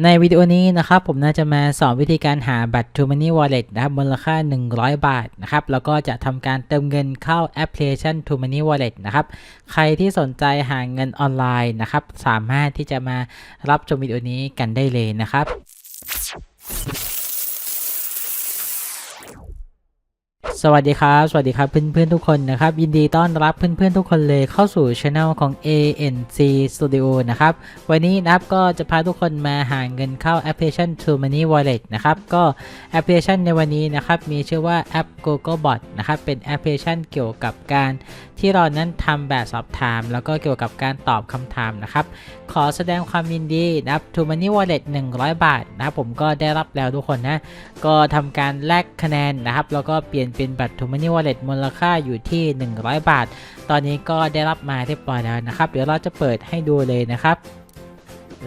ในวิดีโอนี้นะครับผมน่าจะมาสอนวิธีการหาบัตร True Money Wallet นะครับมูลค่า 100 บาทนะครับแล้วก็จะทำการเติมเงินเข้าแอปพลิเคชัน True Money Wallet นะครับใครที่สนใจหาเงินออนไลน์นะครับสามารถที่จะมารับชมวิดีโอนี้กันได้เลยนะครับ สวัสดีครับ สวัสดีครับเพื่อนๆทุกคนนะครับยินดีต้อนรับเพื่อนๆทุกคนเลยเข้าสู่ช anel ของ ANC Studio นะครับวันนี้นะครับก็จะพาทุกคนมาหาเงินเข้าแอปพลิเคชัน True Money Wallet นะครับก็แอปพลิเคชันในวันนี้นะครับมีชื่อว่าแอป Google Bot นะครับเป็นแอปพลิเคชันเกี่ยวกับการที่เรานั้นทำแบบสอบถาม แล้วก็เกี่ยวกับการตอบคำถามนะครับขอแสดงความยินดีนะครับ True Money Wallet 100 บาทนะครับผมก็ได้รับแล้วทุกคนนะก็ทำการแลกคะแนนนะครับแล้วก็เปลี่ยนเป็นบัตร True Money Wallet มูลค่าอยู่ที่ 100 บาท ตอนนี้ก็ได้รับมาเรียบร้อยแล้วนะครับ เดี๋ยวเราจะเปิดให้ดูเลยนะครับ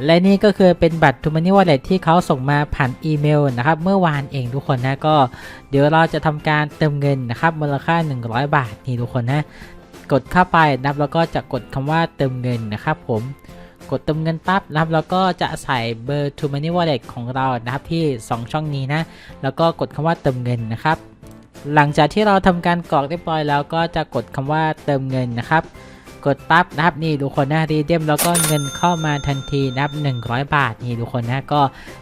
และนี่ก็คือเป็นบัตร True Money Wallet ที่เขาส่งมาผ่านอีเมลนะครับ เมื่อวานเองทุกคนนะก็ เดี๋ยวเราจะทำการเติมเงินนะครับมูลค่า 100 บาทนี่ทุกคนนะ กดเข้าไปนะครับแล้วก็จะกดคำว่าเติมเงินนะครับผมกดเติมเงินปั๊บนะครับแล้วก็จะใส่เบอร์ True Money Wallet ของเรานะครับที่ 2 ช่องนี้นะ แล้วก็กดคำว่าเติมเงินนะครับ หลังจากที่เราทำการกรอกเรียบร้อยแล้วก็จะกดคำว่าเติมเงินนะครับ กดปั๊บนะครับนี่ทุกคนนะรีเดียมแล้วก็เงินเข้ามาทันทีนะครับ100 บาทนี่ทุกคนนะก็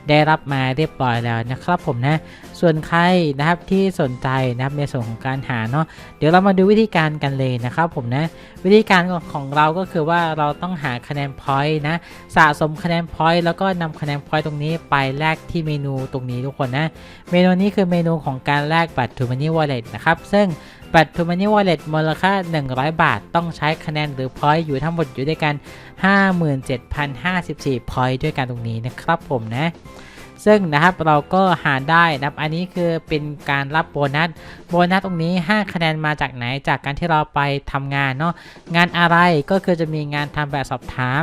ได้รับมาเรียบร้อยแล้วนะครับผมนะส่วนใครนะครับที่สนใจนะครับในส่วนของการหาเนาะเดี๋ยวเรามาดูวิธีการกันเลยนะครับผมนะวิธีการของเราก็คือว่าเราต้องหาคะแนนพอยต์นะสะสมคะแนนพอยต์แล้วก็นำคะแนนพอยต์ตรงนี้ไปแลกที่เมนูตรงนี้ทุกคนนะเมนูนี้คือเมนูของการแลกบัตร True Money Wallet นะครับซึ่ง บัตร True Money Wallet มูลค่า 100 บาท ต้องใช้คะแนนหรือพอยต์อยู่ทั้งหมดอยู่ด้วยกัน 57,054พอยต์ด้วยกันตรงนี้นะครับผมนะ ซึ่งนะครับเราก็หาได้นะครับ อันนี้คือเป็นการรับโบนัส โบนัสตรงนี้ 5 คะแนนมาจากไหน จากการที่เราไปทำงานเนาะ งานอะไรก็คือจะมีงานทำแบบสอบถาม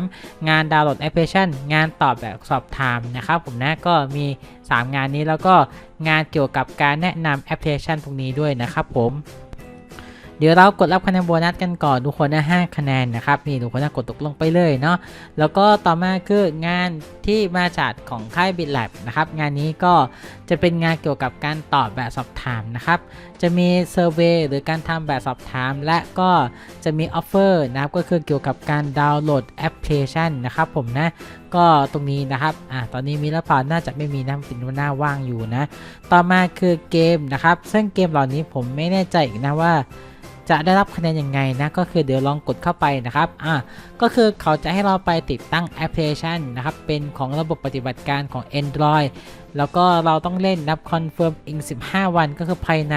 งานดาวน์โหลดแอปพลิเคชัน งานตอบแบบสอบถามนะครับผมนะ ก็มี 3 งานนี้แล้วก็งานเกี่ยวกับการแนะนำแอปพลิเคชันตรงนี้ด้วยนะครับผม เดี๋ยวเรากดรับคะแนนโบนัสกันก่อนทุกคนนะ5คะแนนนะครับนี่ทุกคนนะกดตกลงไปเลยเนาะแล้วก็ต่อมาคืองานที่มาจากของค่ายบิ t แลบนะครับงานนี้ก็จะเป็นงานเกี่ยวกับการตอบแบบสอบถามนะครับจะมีเซอร์เวยหรือการทำแบบสอบถาม และก็จะมีออฟเฟอร์นะครับก็คือเกี่ยวกับการดาวน์โหลดแอปพลิเคชันนะครับผมนะก็ตรงนี้นะครับ อ่า ตอนนี้มีแล้วเปล่าน่าจะไม่มีนะเป็นหน้าว่างอยู่นะ ต่อมาคือเกมนะครับ ซึ่งเกมเหล่านี้ผมไม่แน่ใจอีกนะว่า จะได้รับคะแนนยังไงนะก็คือเดี๋ยวลองกดเข้าไปนะครับอ่า ก็คือเขาจะให้เราไปติดตั้งแอปพลิเคชันนะครับ เป็นของระบบปฏิบัติการของ Android แล้วก็เราต้องเล่นนับคอนเฟิร์มอีก15 วันก็คือภายใน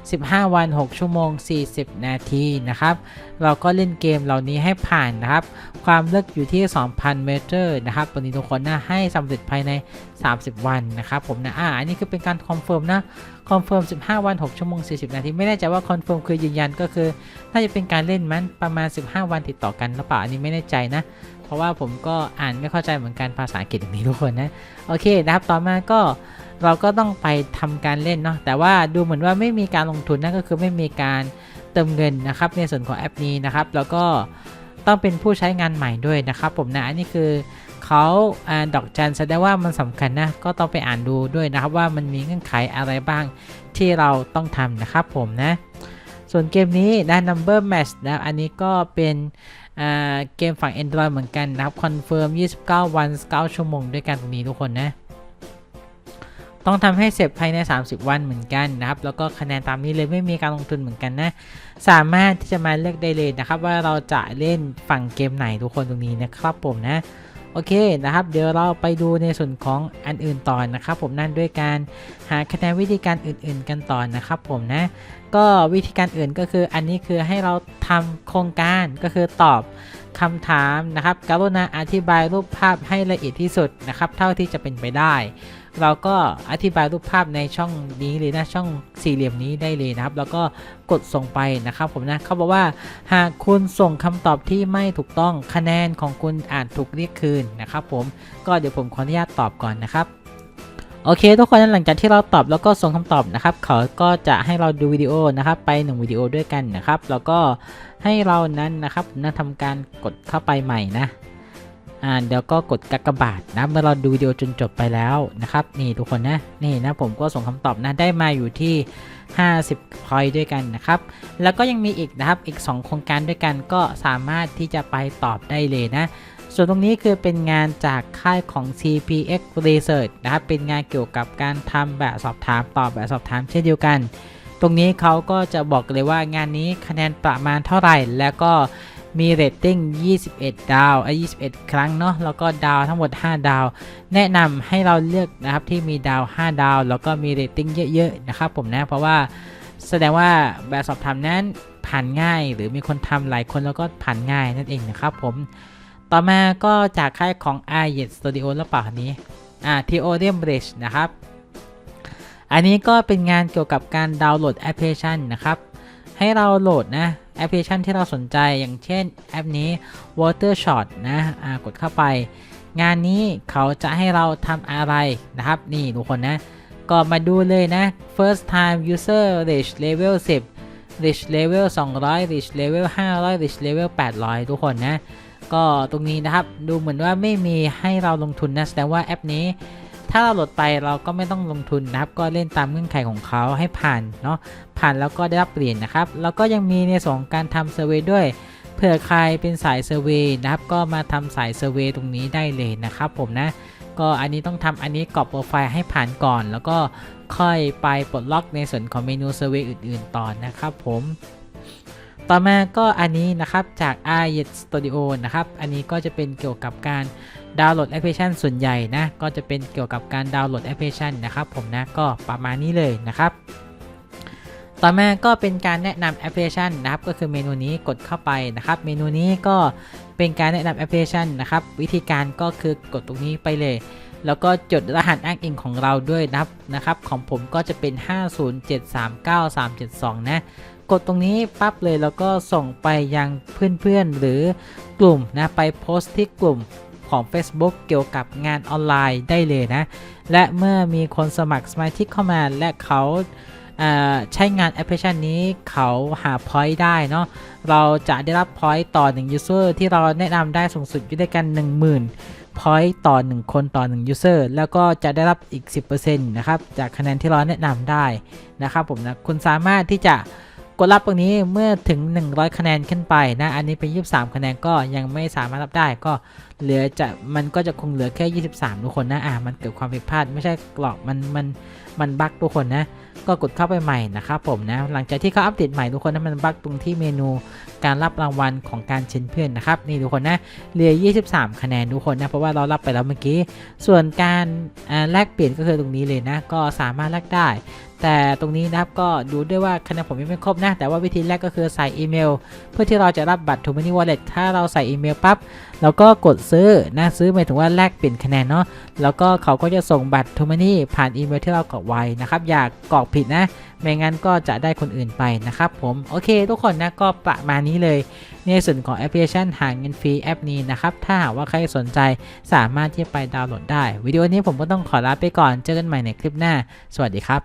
15 วัน 6 ชั่วโมง 40 นาทีนะครับ เราก็เล่นเกมเหล่านี้ให้ผ่านนะครับ ความลึกอยู่ที่ 2,000 เมตรนะครับตัวนี้ทุกคนนะให้สำเร็จภายใน 30 วันนะครับผมนะอ่าอันนี้คือเป็นการคอนเฟิร์มนะคอนเฟิร์ม 15 วัน 6 ชั่วโมง 40 นาที ไม่แน่ใจว่าคอนเฟิร์มคือยืนยันก็คือ น่าจะเป็นการเล่นมันประมาณ 15 วันติดต่อกันหรือเปล่าอันนี้ไม่แน่ใจนะ เพราะว่าผมก็อ่านไม่เข้าใจเหมือนกันภาษาอังกฤษอย่างนี้ทุกคนนะ โอเคนะครับ ต่อมาก็เราก็ต้องไปทำการเล่นเนาะ แต่ว่าดูเหมือนว่าไม่มีการลงทุนนั่นก็คือไม่มีการเติมเงินนะครับในส่วนของแอปนี้นะครับ แล้วก็ต้องเป็นผู้ใช้งานใหม่ด้วยนะครับ ผมนะอันนี้คือเขาอดอกจันแสดงว่ามันสำคัญนะ ก็ต้องไปอ่านดูด้วยนะครับว่ามันมีเงื่อนไขอะไรบ้างที่เราต้องทำนะครับผมนะ ส่วนเกมนี้นะ number match นะอันนี้ก็เป็น เกมฝั่ง Android เหมือนกันนะครับคอนเฟิร์ม 29 วัน 9 ชั่วโมงด้วยกันตรงนี้ทุกคนนะ ต้องทำให้เสร็จภายใน 30 วันเหมือนกันนะครับ แล้วก็คะแนนตามนี้เลยไม่มีการลงทุนเหมือนกันนะ สามารถที่จะมาเลือกได้เลยนะครับ ว่าเราจะเล่นฝั่งเกมไหนทุกคนตรงนี้นะครับผมนะ โอเคนะครับ เดี๋ยวเราไปดูในส่วนของอันอื่นต่อนะครับ ผมนั่นด้วยการหาคะแนนวิธีการอื่น ๆ กันต่อนะครับผมนะก็วิธีการอื่นก็คืออันนี้คือให้เราทำโครงการก็คือตอบคำถามนะครับกรุณาอธิบายรูปภาพให้ละเอียดที่สุดนะครับ เท่าที่จะเป็นไปได้ เราก็อธิบายรูปภาพในช่องนี้เลยนะช่องสี่เหลี่ยมนี้ได้เลยนะครับ แล้วก็กดส่งไปนะครับผมนะเขาบอกว่า หากคุณส่งคำตอบที่ไม่ถูกต้องคะแนนของคุณอาจถูกเรียกคืนนะครับ ผมก็เดี๋ยวผมขออนุญาตตอบก่อนนะครับโอเค ทุกคนหลังจากที่เราตอบแล้วก็ส่งคำตอบนะครับ เขาก็จะให้เราดูวิดีโอนะครับ ไปหนึ่งวิดีโอด้วยกันนะครับ แล้วก็ให้เรานั้นนะครับนะทำการกดเข้าไปใหม่นะ อ่าเดี๋ยวก็กดกากบาทนะเมื่อเราดูวิดีโอจนจบไปแล้วนะครับนี่ทุกคนนะนี่นะผมก็ส่งคำตอบนะได้มาอยู่ที่ 50พอยต์ด้วยกันนะครับ แล้วก็ยังมีอีกนะครับอีก 2 โครงการด้วยกันก็สามารถที่จะไปตอบได้เลยนะส่วนตรงนี้คือเป็นงานจากค่ายของ CPX Research นะครับ เป็นงานเกี่ยวกับการทำแบบสอบถามตอบแบบสอบถามเช่นเดียวกัน ตรงนี้เขาก็จะบอกเลยว่างานนี้คะแนนประมาณเท่าไหร่ แล้วก็ มีเรตติ้ง 21 ดาวไอ้21 ครั้งเนาะ แล้วก็ดาวทั้งหมด 5 ดาว แนะนำให้เราเลือกนะครับที่มีดาว 5 ดาว แล้วก็มีเรตติ้งเยอะๆนะครับผมนะ เพราะว่าแสดงว่าแบบสอบถามนั้นผ่านง่าย หรือมีคนทำหลายคนแล้วก็ผ่านง่ายนั่นเองนะครับผม ต่อมาก็จากค่ายของ a r y e t Studio แล้วเปล่านนี้อ่า Theorem Bridge นะครับ อันนี้ก็เป็นงานเกี่ยวกับการดาวน์โหลดแอปพลิเคชันนะครับ ให้เราโหลดนะ แอปพลิเคชันที่เราสนใจอย่างเช่นแอปนี้ Watershot นะกดเข้าไป งานนี้เขาจะให้เราทำอะไรนะครับ นี่ทุกคนนะ ก็มาดูเลยนะ first time user reach level 10 reach level 200 reach level 500 reach level 800 ทุกคนนะ ก็ตรงนี้นะครับ ดูเหมือนว่าไม่มีให้เราลงทุนนะ แสดงว่าแอปนี้ ถ้าเราโหลดไปเราก็ไม่ต้องลงทุนนะครับ ก็เล่นตามเงื่อนไขของเขาให้ผ่านเนาะผ่านแล้วก็ได้รับเหรียญนะครับ แล้วก็ยังมีในส่วนของการทำเซอร์เวยด้วยเผื่อใครเป็นสายเซอร์เวยนะครับ ก็มาทำสายเซอร์เวยตรงนี้ได้เลยนะครับผมนะก็อันนี้ต้องทำอันนี้กรอบโปรไฟล์ให้ผ่านก่อน แล้วก็ค่อยไปปลดล็อกในส่วนของเมนูเซอร์เวยอื่น ๆ ต่อนะครับผม ต่อมาก็อันนี้นะครับจาก a r y e t Studio นะครับ อันนี้ก็จะเป็นเกี่ยวกับการดาวน์โหลดแอปพลิเคชันส่วนใหญ่นะ ก็จะเป็นเกี่ยวกับการดาวน์โหลดแอปพลิเคชันนะครับ ผมนะก็ประมาณนี้เลยนะครับ ต่อมาก็เป็นการแนะนำแอปพลิเคชันนะครับ ก็คือเมนูนี้กดเข้าไปนะครับ เมนูนี้ก็เป็นการแนะนำแอปพลิเคชันนะครับ วิธีการก็คือกดตรงนี้ไปเลยแล้วก็จดรหัสอ้างอิงของเราด้วยนะครับนะครับ ของผมก็จะเป็น 507397372นะ กดตรงนี้ปั๊บเลยแล้วก็ส่งไปยังเพื่อนๆหรือกลุ่มนะไปโพสต์ที่กลุ่มของ Facebook เกี่ยวกับงานออนไลน์ได้เลยนะ และเมื่อมีคนสมัครสมาชิกเข้ามาและเขาใช้งานแอปพลิเคชันนี้เขาหา point ได้เนาะ เราจะได้รับ point ต่อ 1 user ที่เราแนะนำได้สูงสุดอยู่ด้วยกัน 10,000 point ต่อ 1 คนต่อ 1 user แล้วก็จะได้รับอีก 10%นะครับ จากคะแนนที่เราแนะนำได้นะครับผมนะ คุณสามารถที่จะ กดรับตรงนี้เมื่อถึง 100 คะแนนขึ้นไปนะ อันนี้เป็น 23 คะแนนก็ยังไม่สามารถรับได้ก็ เหลือจะมันก็จะคงเหลือแค่ 23 ทุกคนนะ อ่า มันเกิดความผิดพลาดไม่ใช่หรอกมันมันมันบั๊กทุกคนนะ ก็กดเข้าไปใหม่นะครับผมนะ หลังจากที่เขาอัปเดตใหม่ทุกคนนะมันบั๊กตรงที่เมนูการรับรางวัลของการเชิญเพื่อนนะครับ นี่ทุกคนนะ เหลือ 23 คะแนนทุกคนนะ เพราะว่าเรารับไปแล้วเมื่อกี้ ส่วนการอ่าแลกเปลี่ยนก็คือตรงนี้เลยนะ ก็สามารถแลกได้ แต่ตรงนี้นะครับก็ดูด้วยว่าคะแนนผมยังไม่ครบนะ แต่ว่าวิธีแรกก็คือใส่อีเมล เพื่อที่เราจะรับบัตร t ูมินิวอลเล็ตถ้าเราใส่อีเมลปั๊บเราก็กดซื้อนะซื้อหมายถึงว่าแลกเปลี่ยนคะแนนเนาะแล้วก็เขาก็จะส่งบัตร t ูมินิผ่านอีเมลที่เรากรอกไว้นะครับ อย่ากกรอกผิดนะ ไม่งั้นก็จะได้คนอื่นไปนะครับผมโอเค ทุกคนนะก็ประมาณนี้เลย ในส่วนของแอปพลิเคชันหาเงินฟรีแอปนี้นะครับ ถ้าหากว่าใครสนใจสามารถที่จะไปดาวน์โหลดได้ วิดีโอนี้ผมก็ต้องขอลาไปก่อนเจอกันใหม่ในคลิปหน้า สวัสดีครับ